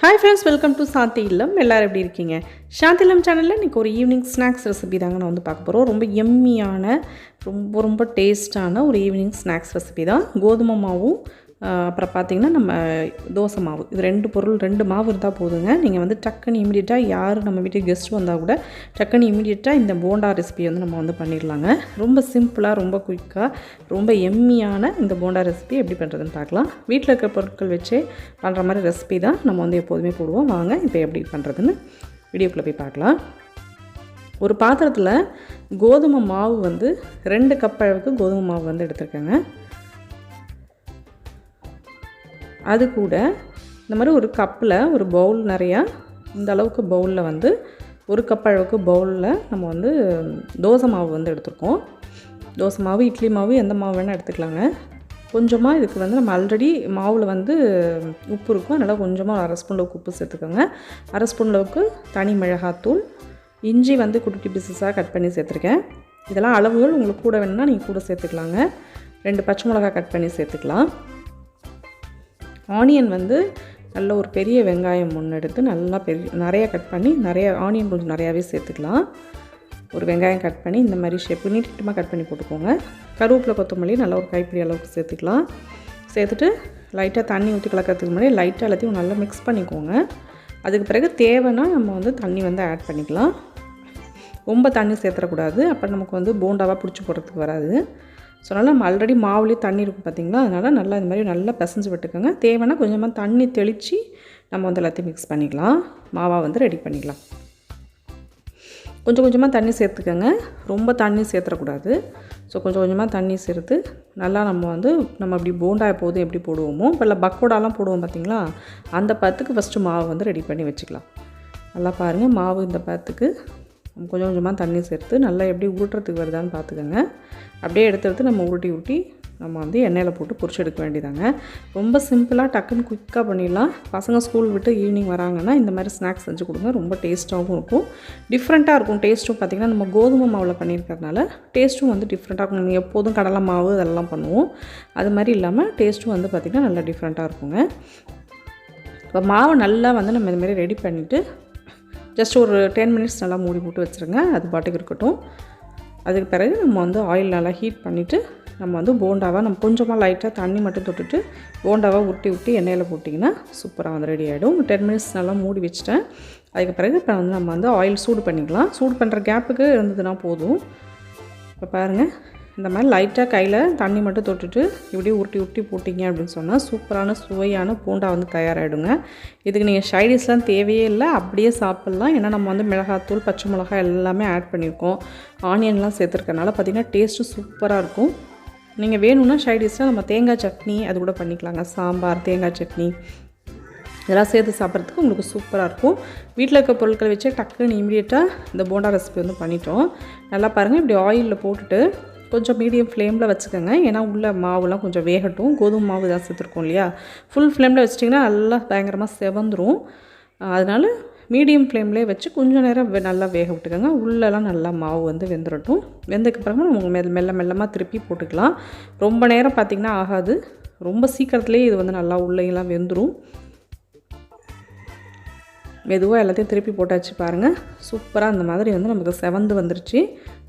Hi friends welcome to Shanthi Illam எல்லோரும் எப்படி இருக்கீங்க? சாந்தி இல்லம் சேனலில் இன்றைக்கி ஒரு ஈவினிங் ஸ்நாக்ஸ் ரெசிபி தாங்க நான் வந்து பார்க்க போகிறோம் ரொம்ப எம்மியான ரொம்ப ரொம்ப டேஸ்டான ஒரு ஈவினிங் ஸ்நாக்ஸ் ரெசிபி தான். கோதுமை மாவும் அப்புறம் பார்த்திங்கன்னா நம்ம தோசை மாவு. இது ரெண்டு பொருள் ரெண்டு மாவு இருந்தால் போதுங்க. நீங்கள் வந்து டக்குன்னு இமீடியட்டாக யார் நம்ம வீட்டுக்கு கெஸ்ட் வந்தால் கூட டக்குன்னு இமீடியட்டாக இந்த போண்டா ரெசிபி வந்து நம்ம வந்து பண்ணிடலாங்க. ரொம்ப சிம்பிளாக ரொம்ப குயிக்காக ரொம்ப எம்மியான இந்த போண்டா ரெசிபி எப்படி பண்ணுறதுன்னு பார்க்கலாம். வீட்டில் இருக்கிற பொருட்கள் வச்சே பண்ணுற மாதிரி ரெசிபி தான் நம்ம வந்து எப்போதுமே போடுவோம். வாங்க இப்போ எப்படி பண்ணுறதுன்னு வீடியோக்குள்ளே போய் பார்க்கலாம். ஒரு பாத்திரத்தில் கோதுமை மாவு வந்து ரெண்டு கப் அளவுக்கு கோதுமை மாவு வந்து எடுத்துருக்கேங்க. அது கூட இந்த மாதிரி ஒரு கப்பில் ஒரு பவுல் நிறையா இந்த அளவுக்கு பவுலில் வந்து ஒரு கப் அளவுக்கு பவுலில் நம்ம வந்து தோசை மாவு வந்து எடுத்துருக்கோம். தோசை மாவு இட்லி மாவு எந்த மாவு வேணால் எடுத்துக்கலாங்க. கொஞ்சமாக இதுக்கு வந்து நம்ம ஆல்ரெடி மாவில் வந்து உப்பு இருக்கும். அதனால் கொஞ்சமாக அரை ஸ்பூன் அளவுக்கு உப்பு சேர்த்துக்கோங்க. அரை ஸ்பூன் அளவுக்கு தனி மிளகாத்தூள் இஞ்சி வந்து குட்டி குட்டி பீசஸாக கட் பண்ணி சேர்த்துருக்கேன். இதெல்லாம் அளவுகள் உங்களுக்கு கூட வேணும்னா நீங்கள் கூட சேர்த்துக்கலாங்க. ரெண்டு பச்சை மிளகா கட் பண்ணி சேர்த்துக்கலாம். ஆனியன் வந்து நல்ல ஒரு பெரிய வெங்காயம் ஒன்று எடுத்து நல்லா பெரிய நிறையா கட் பண்ணி நிறைய ஆனியன் கொஞ்சம் நிறையாவே சேர்த்துக்கலாம். ஒரு வெங்காயம் கட் பண்ணி இந்த மாதிரி ஷேப் நீட்டமாக கட் பண்ணி போட்டுக்கோங்க. கருவேப்பிலை கொத்தமல்லி நல்லா ஒரு கைப்பிடி அளவுக்கு சேர்த்துக்கலாம். சேர்த்துட்டு லைட்டாக தண்ணி ஊற்றி கலக்கிறதுக்கு முன்னாடி லைட்டாக எல்லாத்தையும் நல்லா மிக்ஸ் பண்ணிக்கோங்க. அதுக்கு பிறகு தேவைன்னா நம்ம வந்து தண்ணி வந்து ஆட் பண்ணிக்கலாம். ரொம்ப தண்ணி சேர்த்துடக்கூடாது. அப்போ நமக்கு வந்து போண்டாவாக பிடிச்சி போடுறதுக்கு வராது. ஸோ அதனால் நம்ம ஆல்ரெடி மாவுலேயே தண்ணி இருக்கும் பார்த்தீங்களா அதனால் நல்லா இந்த மாதிரி நல்லா பிசைஞ்சு விட்டுக்கோங்க. தேவைன்னா கொஞ்சமாக தண்ணி தெளித்து நம்ம வந்து எல்லாத்தையும் மிக்ஸ் பண்ணிக்கலாம். மாவாக வந்து ரெடி பண்ணிக்கலாம். கொஞ்சம் கொஞ்சமாக தண்ணி சேர்த்துக்கோங்க. ரொம்ப தண்ணி சேர்த்துடக்கூடாது ஸோ கொஞ்சம் கொஞ்சமாக தண்ணி சேர்த்து நல்லா நம்ம வந்து நம்ம அப்படி போண்டா எப்போதும் எப்படி போடுவோமோ இப்போ இல்லை பக்கோடாலாம் போடுவோம் பார்த்திங்களா அந்த பத்துக்கு ஃபஸ்ட்டு மாவு வந்து ரெடி பண்ணி வச்சுக்கலாம். நல்லா பாருங்கள் மாவு இந்த பத்துக்கு கொஞ்சம் கொஞ்சமாக தண்ணி சேர்த்து நல்லா எப்படி உருட்டுறதுக்கு வருதான்னு பார்த்துக்கோங்க. அப்படியே எடுத்து எடுத்து நம்ம உருட்டி உருட்டி நம்ம வந்து எண்ணெயில் போட்டு பொரிச்சு எடுக்க வேண்டியதாங்க. ரொம்ப சிம்பிளாக டக்குன்னு குயிக்காக பண்ணிடலாம். பசங்க ஸ்கூல் விட்டு ஈவினிங் வராங்கன்னா இந்த மாதிரி ஸ்நாக்ஸ் செஞ்சு கொடுங்க. ரொம்ப டேஸ்ட்டாகவும் இருக்கும். டிஃப்ரெண்ட்டாக இருக்கும். டேஸ்ட்டும் பார்த்திங்கன்னா நம்ம கோதுமை மாவில் பண்ணியிருக்கறனால டேஸ்ட்டும் வந்து டிஃப்ரெண்ட்டாக இருக்கும். நீங்கள் எப்போதும் கடலை மாவு அதெல்லாம் பண்ணுவோம். அது மாதிரி இல்லாமல் டேஸ்ட்டும் வந்து பார்த்திங்கன்னா நல்லா டிஃப்ரெண்ட்டாக இருக்குங்க. இப்போ மாவை நல்லா வந்து நம்ம இதுமாரி மாதிரி ரெடி பண்ணிவிட்டு ஜஸ்ட் ஒரு டென் மினிட்ஸ் நல்லா மூடி போட்டு வச்சுருங்க. அது பாட்டுக்கு இருக்கட்டும். அதுக்கு பிறகு நம்ம வந்து ஆயில் நல்லா ஹீட் பண்ணிவிட்டு நம்ம வந்து போண்டாவாக நம்ம கொஞ்சமாக லைட்டாக தண்ணி மட்டும் தொட்டுட்டு போண்டாவை உருட்டி விட்டு எண்ணெயில் போட்டிங்கன்னா சூப்பராக வந்து ரெடி ஆகிடும் டென் மினிட்ஸ் நல்லா மூடி வச்சுட்டேன். அதுக்கு பிறகு இப்போ வந்து நம்ம வந்து ஆயில் சூடு பண்ணிக்கலாம். சூடு பண்ணுற கேப்புக்கு இருந்ததுன்னா போதும். இப்போ பாருங்கள் இந்த மாதிரி லைட்டாக கையில் தண்ணி மட்டும் தொட்டுட்டு இப்படியே உருட்டி உருட்டி போட்டிங்க அப்படின்னு சொன்னால் சூப்பரான சுவையான பூண்டா வந்து தயாராகிடுங்க இதுக்கு நீங்கள் ஷைடிஷ்லாம் தேவையே இல்லை அப்படியே சாப்பிட்லாம். ஏன்னா நம்ம வந்து மிளகாத்தூள் பச்சை மிளகாய் எல்லாமே ஆட் பண்ணியிருக்கோம். ஆனியன்லாம் சேர்த்துருக்கனால பார்த்திங்கன்னா டேஸ்ட்டு சூப்பராக இருக்கும். நீங்கள் வேணும்னா ஷைடிஷ்லாம் நம்ம தேங்காய் சட்னி அது கூட பண்ணிக்கலாங்க. சாம்பார் தேங்காய் சட்னி இதெல்லாம் சேர்த்து சாப்பிட்றதுக்கு உங்களுக்கு சூப்பராக இருக்கும். வீட்டில் இருக்க பொருட்களை வச்சு டக்குன்னு இமீடியட்டாக இந்த போண்டா ரெசிபி வந்து பண்ணிட்டோம். நல்லா பாருங்கள் இப்படி ஆயிலில் போட்டுட்டு கொஞ்சம் மீடியம் ஃப்ளேமில் வச்சுக்கோங்க. ஏன்னா உள்ள மாவுலாம் கொஞ்சம் வேகட்டும். கோதுமை மாவு தான் சேர்த்துருக்கோம் இல்லையா? ஃபுல் ஃப்ளேமில் வச்சிட்டிங்கன்னா நல்லா பயங்கரமாக செவந்துரும். அதனால் மீடியம் ஃப்ளேம்லேயே வச்சு கொஞ்சம் நேரம் நல்லா வேக விட்டுக்கோங்க. உள்ளெல்லாம் நல்லா மாவு வந்து வெந்துடட்டும் வெந்ததுக்கு அப்புறமா நம்ம மெல்ல மெல்ல மெல்லமாக திருப்பி போட்டுக்கலாம். ரொம்ப நேரம் பார்த்திங்கன்னா ஆகாது. ரொம்ப சீக்கிரத்துலேயே இது வந்து நல்லா உள்ளேயெல்லாம் வெந்துடும் மெதுவாக எல்லாத்தையும் திருப்பி போட்டாச்சு பாருங்கள் சூப்பராக அந்த மாதிரி வந்து நமக்கு செவந்து வந்துருச்சு.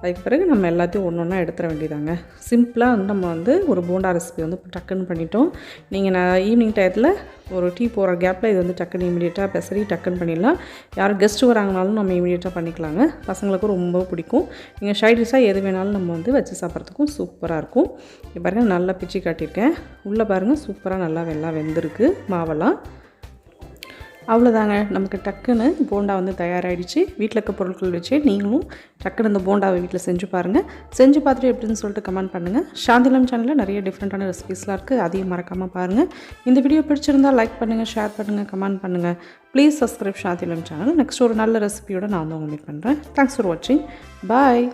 அதுக்கு பிறகு நம்ம எல்லாத்தையும் ஒன்று ஒன்றா எடுத்துட வேண்டியதாங்க. சிம்பிளாக வந்து நம்ம வந்து ஒரு போண்டா ரெசிபி வந்து டக்குன்னு பண்ணிட்டோம். நீங்கள் நான் ஈவினிங் டயத்தில் ஒரு டீ போகிற கேப்பில் இது வந்து டக்குன்னு இமீடியட்டாக பெசரி டக்குன்னு பண்ணிடலாம். யார் கெஸ்ட்டு வராங்கனாலும் நம்ம இமீடியட்டாக பண்ணிக்கலாங்க. பசங்களுக்கும் ரொம்ப பிடிக்கும். நீங்கள் ஷைடிஷாக எது வேணாலும் நம்ம வந்து வச்சு சாப்பிட்றதுக்கும் சூப்பராக இருக்கும். இப்போ பாருங்கள் நல்லா பிச்சு காட்டியிருக்கேன். உள்ளே பாருங்கள் சூப்பராக நல்லா வெள்ளம் வெந்திருக்கு. மாவெல்லாம். அவ்வளோதாங்க. நமக்கு டக்குன்னு போண்டா வந்து தயாராகிடுச்சு வீட்டில் இருக்க பொருட்கள் வச்சு நீங்களும் டக்குன்னு இந்த போண்டாவை வீட்டில் செஞ்சு பாருங்கள் செஞ்சு பார்த்துட்டு எப்படின்னு சொல்லிட்டு கமெண்ட் பண்ணுங்கள் சாந்திலம் சேனலில் நிறைய டிஃப்ரெண்ட்டான ரெசிபிஸ்லாம் இருக்குது அதையும் மறக்காமல் பாருங்கள் இந்த வீடியோ பிடிச்சிருந்தா லைக் பண்ணுங்கள் ஷேர் பண்ணுங்கள் கமெண்ட் பண்ணுங்கள் please subscribe Shanthilam channel next ஒரு நல்ல ரெசிபியோடு நான் வந்து உங்களுக்கு மீட் பண்ணுறேன் தேங்க்ஸ் ஃபார் வாட்சிங் பாய்